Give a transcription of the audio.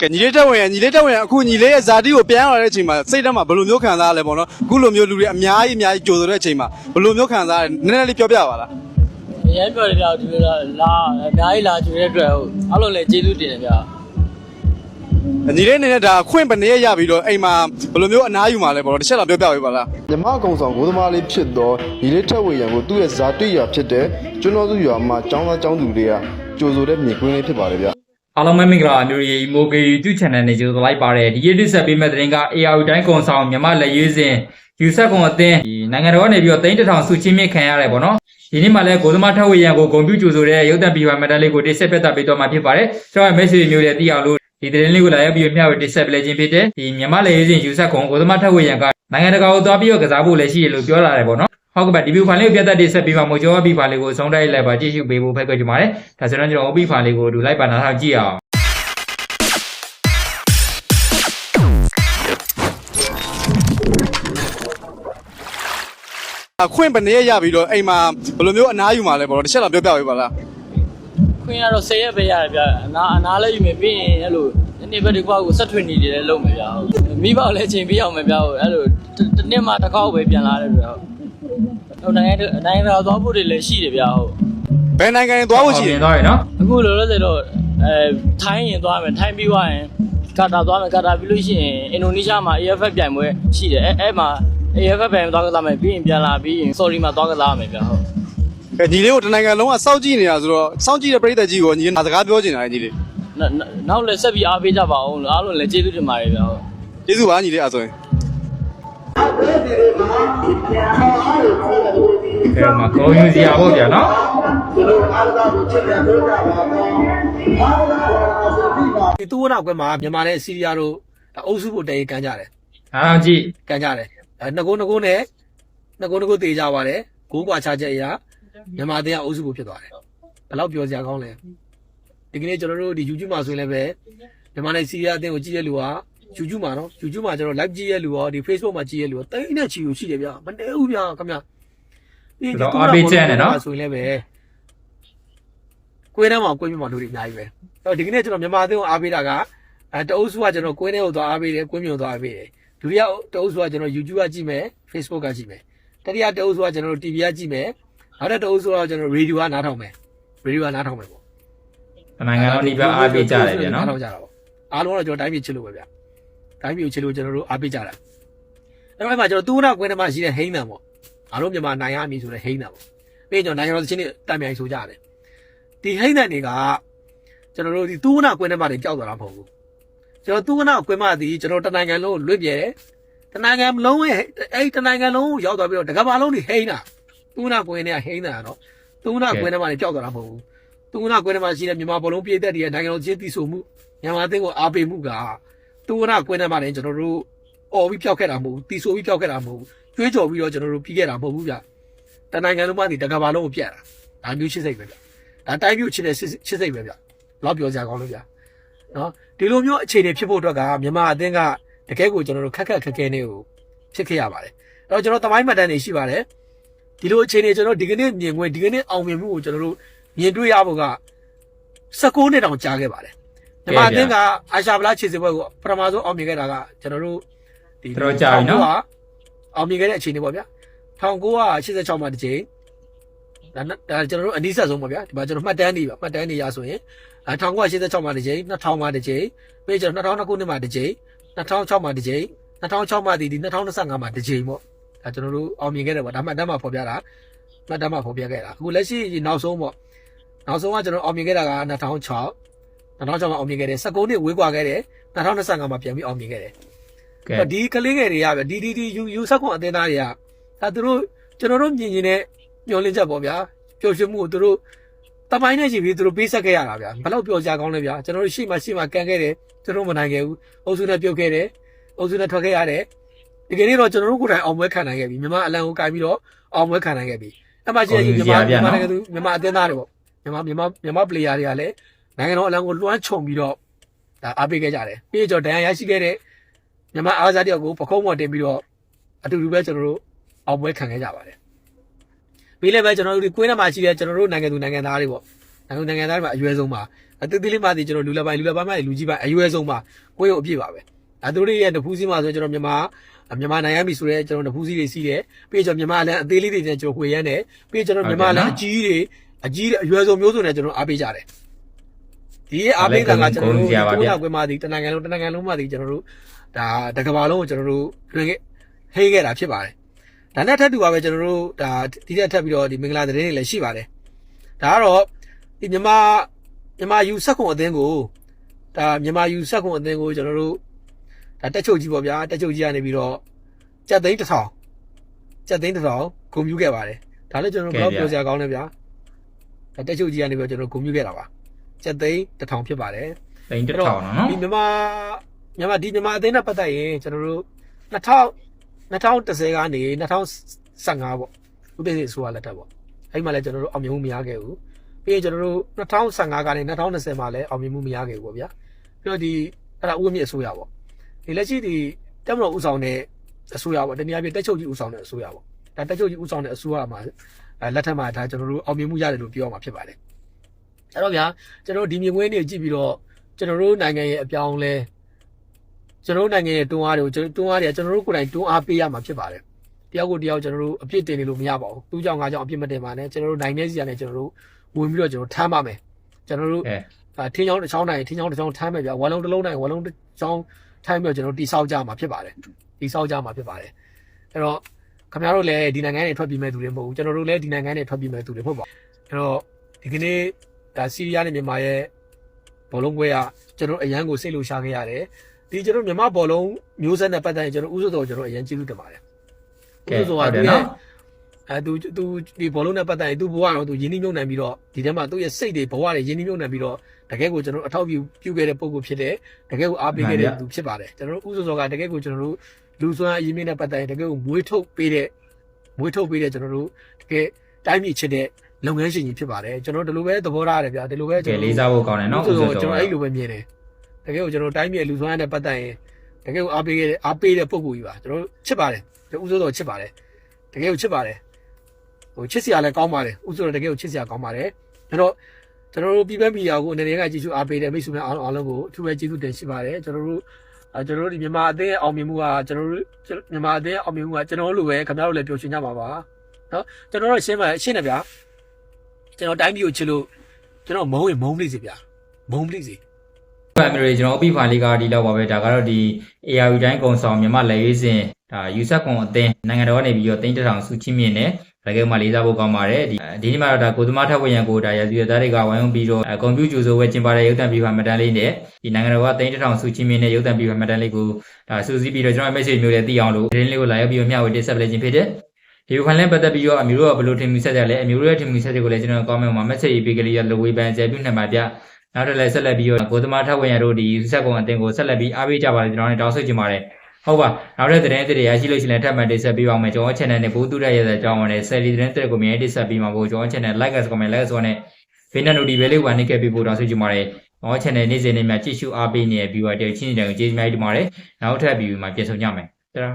ကဲညီလေးတက်ဝင်ရညီလေးတက်ဝင်ရအခုညီလေးရဲ့ဇာတိကိုပြန်လာတဲ့အချိန်မှာစိတ်ထဲမှာဘယ်လိုမျိုးခံစားရလဲပေါ့နော်အခုလိုမျိုးလူတွေအများကြီးအများကြီးကြိုဆိုတဲ့အချိန်မှာဘယ်လိုမျိုးခံစားရလဲနည်းနည်းလေးပြောပြပါလားအရင်ပြောတယ်ဗျာဒီလိုလားလာအများကြီးလာကြွေတဲ့အတွက်ဟုတ်အဲ့လိုလေကျေးဇူးတင်တယ်ဗျာညီလေးအနေနဲ့ဒါခွင့်ပနေရရပြီးတော့အိမ်မှာဘယ်လိုမျိုးအနားယူမှာလဲပေါ့နော်တစ်ချက်တော့ပြောပြပေးပါလားမြမအကုံဆောင်ဂိုးသမားလေးဖြစ်သောဒီလေးထက်ဝေရန်ကိုသူ့ရဲ့ဇာတိရာဖြစ်တဲ့ကျွန်းတော်စုရွာမှာចောင်းသားចောင်းသူတွေကကြိုဆိုတဲ့မြေကွင်းလေးဖြစ်ပါတယ်ဗျ အားလုံးပဲမင်္ဂလာအမျိုးကြီးမိုဂေ YouTube channel နဲ့ကြိုဆိုလိုက်ပါတယ်ဒီရက်တစ်ဆက်ပေးမဲ့တဲ့တင်က AR တိုင်းကွန်ဆောင်မြန်မာလက်ရွေးစင်ယူဆက်ကွန်အသင်းဒီနိုင်ငံတော်ကနေပြီးတော့တိန်းတထောင်စုချင်းမြင့်ခံရတယ်ပေါ့နော်ဒီနေ့မှလည်းကိုသမားထက်ဝေရန်ကိုဂုံပြူကြိုဆိုတဲ့ရုပ်သံပီဝါမက်ဒယ်လေးကိုတိဆက်ပြသပေးတော့မှာဖြစ်ပါတယ်ကျွန်တော် message မျိုးလေးသိအောင်လို့ဒီသတင်းလေးကိုလာရောက်ပြီးမျှဝေတိဆက်ပလဲခြင်းဖြစ်တဲ့ဒီမြန်မာလက်ရွေးစင်ယူဆက်ကွန်ကိုသမားထက်ဝေရန်ကနိုင်ငံတကာကိုသွားပြီးတော့ကစားဖို့လည်းရှိရလို့ပြောလာတယ်ပေါ့နော် ဟုတ်ကဲ့ပါဒီဗီဒီယိုဖိုင်လေးကိုပြတ်သက်တိဆက်ပြီးမှမို့ကျော်ဘီဖိုင်လေးကိုအဆုံးတိုက်လိုက်ပါကြည့်ရှုပေးဖို့ဖိတ်ခေါ်ချင်ပါတယ်ဒါဆိုတော့ကျွန်တော် OB ဖိုင်လေးကိုดูလိုက်ပါနားထောင်ကြည့်အောင်ခွင့်ပနေရရပြီးတော့အိမ်မှာဘယ်လိုမျိုးအနားယူမှာလဲပေါ့နော်တစ်ချက်တော့ပြောပြပေးပါလားခွင့်ရတော့၁၀ရက်ပဲရတယ်ဗျာအနာအနာလည်းယူမယ်ပြီးရင်အဲ့လိုဒီနေ့ပဲဒီကွာကိုဆက်ထွင်နေတယ်လည်းလုပ်မယ်ဗျာဟုတ်မိဘကိုလည်းချိန်ပေးအောင်မယ်ဗျာဟုတ်အဲ့လိုတစ်နှစ်မှတစ်ခေါက်ပဲပြန်လာတယ်ဗျာဟုတ် နိုင်ငံနိုင်ငံတော်သွားဖို့တွေလည်းရှိတယ်ဗျာဟုတ်ဘယ်နိုင်ငံတွေသွားဖို့ရှိမြလဲင်သွားရနော်အခုလောလောဆယ်တော့အဲထိုင်းရင်သွားမယ်ထိုင်းပြီးသွားရင်ကာတာသွားမယ်ကာတာပြီးလို့ရှိရင်အင်ဒိုနီးရှားမှာ AFF ပြိုင်ပွဲရှိတယ်အဲအဲ့မှာ AFF ပြိုင်ပွဲသွားကစားမယ်ပြီးရင်ပြန်လာပြီးရင် sorry မှာသွားကစားမယ်ဗျာဟုတ်ကဲညီလေးကိုတနိုင်ငံလုံးကစောင့်ကြည့်နေတာဆိုတော့စောင့်ကြည့်တဲ့ပရိသတ်ကြီးကိုညီလေးစကားပြောချင်တာလေညီလေးနောက်နောက်လည်းဆက်ပြီးအားပေးကြပါအောင်လို့အားလုံးလည်းကျေးဇူးတင်ပါတယ်ဗျာဟုတ်ကျေးဇူးပါညီလေးအားဆိုရင် ကဲမှာကောင်းယူစရာပေါ့ဗျာနော်ဒီသူဝနာကွဲမှာမြန်မာနဲ့ဆီးရီးယားတို့ဒါအုပ်စုဖို့တည်းကန်ကြတယ်အားကြည့်ကန်ကြတယ်အဲငကုန်းငကုန်းနဲ့ငကုန်းငကုန်းတေးကြပါတယ်ဂိုးကွာချချက်အရာမြန်မာတင်းကအုပ်စုဖို့ဖြစ်သွားတယ်ဘယ်တော့ပြောစရာကောင်းလဲဒီကနေ့ကျွန်တော်တို့ဒီ YouTube မှာဆိုရင်လည်းပဲမြန်မာနဲ့ဆီးရီးယားအတင်းကိုကြည့်တဲ့လူက YouTube မှာနော် YouTube မှာကျွန်တော် live ကြည့်ရလူရောဒီ Facebook မှာကြည့်ရလူရောတိတ်နဲ့ချီကိုရှိတယ်ဗျမနေဘူးဗျခင်ဗျပြီးရင်ဒီသူဝနာကွဲမှာဆိုရင်လည်းပဲကွေးထဲမှာကွေးပြမှာလူတွေအများကြီးပဲအဲ့တော့ဒီကနေ့ကျွန်တော်မြန်မာအတင်းကိုအားပေးတာကအဲတအုပ်စုကကျွန်တော်ကွင်းထဲကိုသွားအားပေးတယ်ကွင်းမြုံသွားအားပေးတယ်ဒုတိယတအုပ်စုကကျွန်တော် YouTube ကကြည့်မယ် Facebook ကကြည့်မယ်တတိယတအုပ်စုကကျွန်တော် TV ကကြည့်မယ်နောက်တစ်တအုပ်စုကကျွန်တော် Radio ကနားထောင်မယ် Radio ကနားထောင်မယ်ပေါ့နိုင်ငံတော်ဒီဘက်အားပေးကြတယ်ဗျာနော်နားထောင်ကြတာပေါ့အားလုံးကတော့ကျွန်တော်တိုင်းပြည်ချစ်လို့ပဲဗျ တိုင်းပြည်ကိုချစ်လို့ကျွန်တော်တို့အားပေးကြတာအဲ့တော့အဲ့မှာကျွန်တော်သူနာကွင်းထဲမှာရှိတဲ့ဟိန်းတန်ပေါ့အားလုံးမြန်မာနိုင်ရမည်ဆိုတဲ့ဟိန်းတန်ပေါ့ပြီးရင်ကျွန်တော်နိုင်ငံတော်သချင်းတွေတံမြိုင်ဆိုကြတယ်ဒီဟိန်းတန်တွေကကျွန်တော်တို့ဒီသူနာကွင်းထဲမှာတွေကြောက်သွားတာမဟုတ်ဘူးကျွန်တော်သူကနာကွဲမသည်ကျွန်တော်တနိုင်ငံလုံးလွတ်ပြဲတနိုင်ငံလုံးရဲ့အဲ့တနိုင်ငံလုံးကိုရောက်သွားပြီးတော့တကမ္ဘာလုံးတွေဟိန်းတာသူကနာကွဲနေဟိန်းတာနော်သူကနာကွဲနေမှလည်းကြောက်သွားတာမဟုတ်ဘူးသူကနာကွဲနေမှရှိတဲ့မြန်မာဘောလုံးပြည်သက်တွေရဲ့နိုင်ငံတော်ချင်းတည်ဆိုမှုမြန်မာအသင်းကိုအားပေးမှုက သူကနာကွဲနေမှလည်းကျွန်တော်တို့អော်ပြီးဖျောက်ခဲ့တာမဟုတ်ဘူးတည်ဆိုပြီးဖျောက်ခဲ့တာမဟုတ်ဘူးကျွေးကြော်ပြီးတော့ကျွန်တော်တို့ပြီးခဲ့တာမဟုတ်ဘူးဗျတနိုင်ငံလုံးမှဒီတကမ္ဘာလုံးကိုပြတ်တာဒါမျိုးချစ်စိတ်ပဲဗျဒါတိုင်းမျိုးချစ်တဲ့ချစ်စိတ်ပဲဗျလောက်ပြောကြကောင်းလို့ဗျနော်ဒီလိုမျိုးအခြေအနေဖြစ်ဖို့အတွက်ကမြန်မာအသင်းကတကယ်ကိုကျွန်တော်တို့ခက်ခက်ခက်ခဲနေကိုဖြစ်ခဲ့ရပါတယ်အဲ့တော့ကျွန်တော်တမိုင်းမှတ်တမ်းတွေရှိပါတယ်ဒီလိုအခြေအနေကျွန်တော်ဒီကနေ့မြင်ခွင့်ဒီကနေ့အောင်မြင်မှုကိုကျွန်တော်တို့မြင်တွေ့ရဖို့က16နှစ်တောင်ကြာခဲ့ပါတယ် မြန်မာအသင်းကအာရှဗလာခြေစစ်ပွဲကိုပထမဆုံးအောင်မြင်ခဲ့တာကကျွန်တော်တို့ဒီတော်ကြာပြီနော်အောင်မြင်ခဲ့တဲ့အခြေအနေပေါ့ဗျာ1986မှာတစ်ကြိမ်ဒါနဲ့ဒါကျွန်တော်တို့အနည်းဆက်ဆုံးပေါ့ဗျာဒီမှာကျွန်တော်မှတ်တမ်းနေပါမှတ်တမ်းနေရဆိုရင်အဲ1986မှာတစ်ကြိမ်2000မှာတစ်ကြိမ်ပြီးကျွန်တော်2002ခုနှစ်မှာတစ်ကြိမ်2006မှာတစ်ကြိမ်2006မှာဒီဒီ2025မှာတစ်ကြိမ်ပေါ့ဒါကျွန်တော်တို့အောင်မြင်ခဲ့တယ်ပေါ့ဒါမှတ်တမ်းမှာဖော်ပြတာမှတ်တမ်းမှာဖော်ပြခဲ့တာအခုလက်ရှိနောက်ဆုံးပေါ့နောက်ဆုံးကကျွန်တော်အောင်မြင်ခဲ့တာက2006 2006မှာအောင်မြင်ခဲ့တယ်19နှစ်ဝေးကွာခဲ့တယ်2025မှာပြန်ပြီးအောင်မြင်ခဲ့တယ်ကဲအဲ့ဒီကလေးငယ်တွေကဗျဒီဒီဒီယူယူဆက်ခွန်အသင်းသားတွေကဒါသူတို့ကျွန်တော်တို့မြင်မြင်နဲ့ညှော်လင့်ချက်ပေါ့ဗျာပျော်ရွှင်မှုကိုသူတို့တမိုင်းနဲ့ရှိပြီးသူတို့ပေးဆက်ခဲ့ရတာဗျာဘယ်တော့ပျော်ကြကောင်းလဲဗျာကျွန်တော်တို့ရှေ့မှာရှေ့မှာကန်ခဲ့တယ်ကျွန်တော်တို့မနိုင်ခဲ့ဘူးအုပ်စုနဲ့ပြုတ်ခဲ့တယ်အုပ်စုနဲ့ထွက်ခဲ့ရတယ်ဒီကနေ့တော့ကျွန်တော်တို့ကိုယ်တိုင်အောင်ပွဲခံနိုင်ခဲ့ပြီမြန်မာအလံကိုကင်ပြီးတော့အောင်ပွဲခံနိုင်ခဲ့ပြီအဲ့မှာရှိတဲ့မြန်မာမြန်မာနိုင်ငံသူမြန်မာအသင်းသားတွေပေါ့မြန်မာမြန်မာမြန်မာပလေယာတွေကလည်း နိုင်ငံတော်အလံကိုလွှမ်းခြုံပြီးတော့ဒါအားပေးခဲ့ကြတယ်ပြီးတော့ဒဏ်ရာရရှိခဲ့တဲ့မြန်မာအားကစားတယောက်ကိုပခုံးပေါ်တင်ပြီးတော့အတူတူပဲကျွန်တော်တို့အောင်ပွဲခံခဲ့ကြပါတယ်ပြီးလည်းပဲကျွန်တော်တို့ဒီကွင်းထဲမှာရှိတဲ့ကျွန်တော်တို့နိုင်ငံသူနိုင်ငံသားတွေပေါ့နိုင်ငံသူနိုင်ငံသားတွေမှာအရွယ်ဆုံးပါအသေးသေးလေးမှဒီကျွန်တော်လူလက်ပိုင်းလူလက်ပိုင်းမှလူကြီးပိုင်းအရွယ်ဆုံးပါကိုယ့်ရုပ်အပြည့်ပါပဲအဲသူတို့ရဲ့နဖူးစည်းမှာဆိုကျွန်တော်မြန်မာမြန်မာနိုင်ရမီဆိုရဲကျွန်တော်နဖူးစည်းတွေစီးတယ်ပြီးကျွန်တော်မြန်မာလန်အသေးလေးတွေနဲ့ကျွန်တော်ဝေရမ်းတယ်ပြီးကျွန်တော်မြန်မာလန်အကြီးတွေအကြီးအရွယ်ဆုံးမျိုးစုံနဲ့ကျွန်တော်အားပေးကြတယ် ဒီအားပေးတာကကျွန်တော်တို့ကိုယ်ကကွယ်မှဒီတနင်္ဂနွေလုံးတနင်္ဂနွေလုံးမှဒီကျွန်တော်တို့ဒါတကဘာလုံးကိုကျွန်တော်တို့တွင်ခဲ့ဟိခဲ့တာဖြစ်ပါတယ်ဒါနဲ့ထပ်တူပါပဲကျွန်တော်တို့ဒါဒီတက်ထပ်ပြီးတော့ဒီမင်္ဂလာသတင်းတွေလည်းရှိပါတယ်ဒါကတော့ဒီမြန်မာမြန်မာယူဆက်ခွန်အသင်းကိုဒါမြန်မာယူဆက်ခွန်အသင်းကိုကျွန်တော်တို့ဒါတက်ချုပ်ကြီးပေါ့ဗျာတက်ချုပ်ကြီးကနေပြီးတော့ကြက်သိန်းတစ်ထောင်ကြက်သိန်းတစ်ထောင်ဂုံပြူခဲ့ပါတယ်ဒါလည်းကျွန်တော်တို့ဘယ်ပြောစရာကောင်းလဲဗျာဒါတက်ချုပ်ကြီးကနေပြီးတော့ကျွန်တော်ဂုံပြူခဲ့တာပါ ကြက်သိန်းတစ်ထောင်ဖြစ်ပါတယ်တိန်တစ်ထောင်နော်ဒီမြန်မာမြန်မာဒီမြန်မာအသင်းနဲ့ပတ်သက်ရင်ကျွန်တော်တို့2000 2010ကနေ2015ပေါ့ဥပဒေဆိုရလက်ထက်ပေါ့အဲ့မှာလည်းကျွန်တော်တို့အောင်မြင်မှုမရခဲ့ဘူးပြီးရင်ကျွန်တော်တို့2015ကနေ2020မှာလည်းအောင်မြင်မှုမရခဲ့ဘူးပေါ့ဗျာပြီးတော့ဒီအဲ့ဒါဥပမြင့်အစိုးရပေါ့ဒီလက်ရှိဒီတက်မတော်ဥဆောင်တဲ့အစိုးရပေါ့တနည်းအားဖြင့်တက်ချုပ်ကြီးဥဆောင်တဲ့အစိုးရပေါ့ဒါတက်ချုပ်ကြီးဥဆောင်တဲ့အစိုးရမှာအဲလက်ထက်မှာဒါကျွန်တော်တို့အောင်မြင်မှုရတယ်လို့ပြောရမှာဖြစ်ပါတယ် အဲ့တော့ဗျာကျွန်တော်တို့ဒီမြင်ကွင်းတွေကြည့်ပြီးတော့ကျွန်တော်တို့နိုင်ငံရဲ့အပြောင်းအလဲကျွန်တော်တို့နိုင်ငံရဲ့တွန်းအားတွေကိုကျွန်တော်တွန်းအားတွေကကျွန်တော်တို့ကိုယ်တိုင်တွန်းအားပေးရမှာဖြစ်ပါတယ်တယောက်ကိုတယောက်ကျွန်တော်တို့အပြစ်တင်နေလို့မရပါဘူးသူ့ကြောင့်ငါကြောင့်အပြစ်မတင်ပါနဲ့ကျွန်တော်တို့နိုင်ငံစီကနေကျွန်တော်တို့ဝင်ပြီးတော့ကျွန်တော်ထမ်းပါမယ်ကျွန်တော်တို့ကဲအာထင်းချောင်းတစ်ချောင်းနိုင်ထင်းချောင်းတစ်ချောင်းထမ်းမယ်ဗျာဝါလုံးတစ်လုံးနိုင်ဝါလုံးတစ်ချောင်းထမ်းပြီးတော့ကျွန်တော်တိဆောက်ကြမှာဖြစ်ပါတယ်တိဆောက်ကြမှာဖြစ်ပါတယ်အဲ့တော့ခင်ဗျားတို့လည်းဒီနိုင်ငံနဲ့ထွက်ပြေးမဲ့သူတွေမဟုတ်ဘူးကျွန်တော်တို့လည်းဒီနိုင်ငံနဲ့ထွက်ပြေးမဲ့သူတွေမဟုတ်ပါဘူးအဲ့တော့ဒီကနေ့ ဒါစီးရီးယားနဲ့မြန်မာရဲ့ဘောလုံးပွဲကကျွန်တော်တို့အရန်ကိုစိတ်လှရှားခဲ့ရတယ်ဒီကျွန်တော်တို့မြန်မာဘောလုံးမျိုးဆက်နဲ့ပတ်သက်ရင်ကျွန်တော်ဥစ္စာတော်ကျွန်တော်အရန်ကျေးဇူးတင်ပါတယ်ကဲဥစ္စာဟုတ်တော်ကတယ်သူ့ရဲ့နော်အဲသူသူဒီဘောလုံးနဲ့ပတ်သက်ရင်သူ့ဘဝတော့သူရင်းနှီးမြှုပ်နှံပြီးတော့ဒီထဲမှာသူ့ရဲ့စိတ်တွေဘဝတွေရင်းနှီးမြှုပ်နှံပြီးတော့တကယ်ကိုကျွန်တော်တို့အထောက်ပြုပြုခဲ့တဲ့ပုံကိုဖြစ်တယ်တကယ်ကိုအားပေးခဲ့တဲ့သူဖြစ်ပါတယ်ကျွန်တော်တို့ဥစ္စာစောကတကယ်ကိုကျွန်တော်တို့လူစွမ်းအရင်းမြစ်နဲ့ပတ်သက်ရင်တကယ်ကိုမွေးထုတ်ပေးတဲ့မွေးထုတ်ပေးတဲ့ကျွန်တော်တို့တကယ်တိုင်းပြည်ချစ်တဲ့ လုပ်ငန်းရှင်ကြီးဖြစ်ပါတယ်ကျွန်တော်ဒီလိုပဲသဘောထားရတယ်ဗျာဒီလိုပဲကဲကျွန်တော်လေးစားဖို့ကောင်းတယ်နော်ဥစ္စာစောဥစ္စာကျွန်စောတော်အဲ့လိုပဲမြင်တယ်တကယ်ကိုကျွန်တော်တိုင်းပြည်လူစွမ်းနဲ့ပတ်သက်ရင်တကယ်ကိုအားပေးခဲ့တဲ့အားပေးတဲ့ပုံကိုကြီးပါကျွန်တော်ချစ်ပါတယ်ကျွန်တော်ဥစ္စာစောချစ်ပါတယ်တကယ်ကိုချစ်ပါတယ်ဟိုချစ်စရာလည်းကောင်းပါတယ်ဥဆိုတော့တကယ်ကိုချစ်စရာကောင်းပါတယ်အဲ့တော့ကျွန်တော်တို့ပြည်ပမီဒီယာကိုအနေနဲ့ကကြည့်ရှုအားပေးတဲ့မိတ်ဆွေများအားလုံးအားလုံးကိုအထူးပဲကျေးဇူးတင်ရှိပါတယ်ကျွန်တော်တို့အဲကျွန်တော်တို့ဒီမြန်မာအသင်းရဲ့အောင်မြင်မှုကကျွန်တော်တို့မြန်မာအသင်းရဲ့အောင်မြင်မှုကကျွန်တော်တို့လိုပဲခင်ဗျားတို့လည်းပျော်ရွှင်ကြပါပါနော်ကျွန်တော်တို့ရှင်းပါရှင်းတယ်ဗျာ ကျွန်တော်တိုင်းပြည်ကိုချစ်လို့ကျွန်တော်မုန်းရင်မုန်းလိမ့်စီဗျာမုန်းလိမ့်စီဖက်မရီကျွန်တော်အပိဖိုင်လေးကဒီလောက်ပါပဲဒါကတော့ဒီ ARU တိုင်းကုံဆောင်မြန်မာလက်ရွေးစင်ဒါယူဆက်ကွန်အသင်းနိုင်ငံတော်ကနေပြီးတော့တိန်းတထောင်စုချင်းမြင့်နဲ့တကယ်မှလေးစားဖို့ကောင်းပါတယ်ဒီဒီနေ့မှာတော့ဒါကိုသမားထက်ဝရံကိုဒါရစီရသားတွေကဝိုင်းဝန်းပြီးတော့ကွန်ပျူတာကျူဆိုဝဲကျင်းပတဲ့ရုပ်သံပြီးပါမတန်းလေးနဲ့ဒီနိုင်ငံတော်ကတိန်းတထောင်စုချင်းမြင့်နဲ့ရုပ်သံပြီးပါမတန်းလေးကိုဒါစူးစီးပြီးတော့ကျွန်တော် message မျိုးလေးသိအောင်လို့သတင်းလေးကိုလာရောက်ပြီးတော့မျှဝေတင်ဆက်ပေးခြင်းဖြစ်တယ် ဒီဖိုင်လင်းပတ်သက်ပြီးတော့အမျိုးတို့ကဘယ်လိုထင်မြင်ဆက်ကြလဲအမျိုးတို့ရဲ့ထင်မြင်ဆက်ချက်ကိုလည်းကျွန်တော် comment မှာ message ရေးပေးကြလေးရလိုဝေးပန်ကြပြုနိုင်ပါဗျနောက်တစ်လည်းဆက်လက်ပြီးတော့ကိုသမားထက်ဝရံတို့ဒီဆက်ကွန်အသင်းကိုဆက်လက်ပြီးအားပေးကြပါလေကျွန်တော်လည်းတောင်းဆိုချင်ပါတယ်ဟုတ်ပါနောက်တဲ့သတင်းအသစ်တွေရရှိလို့ရှိရင်ထပ်မံတင်ဆက်ပေးပါမယ်ကျွန်တော် channel နဲ့ဘိုးတူရရဲ့အကြောင်းနဲ့ Sally သတင်းတွေကိုမြင်တင်ဆက်ပေးမှာပို့ကျွန်တော် channel like as comment like as ဆိုနဲ့ Facebook notification လေးဝင်နေခဲ့ပြီးပို့တော့ဆွေးကြည့်ပါတယ်ကျွန်တော် channel နေ့စဉ်နေ့မှာကြည့်ရှုအားပေးနေတဲ့ viewer တွေချင်းတွေကိုကျေးဇူးများတင်ပါတယ်နောက်ထပ် view မှာပြန်ဆုံကြမယ်တရာ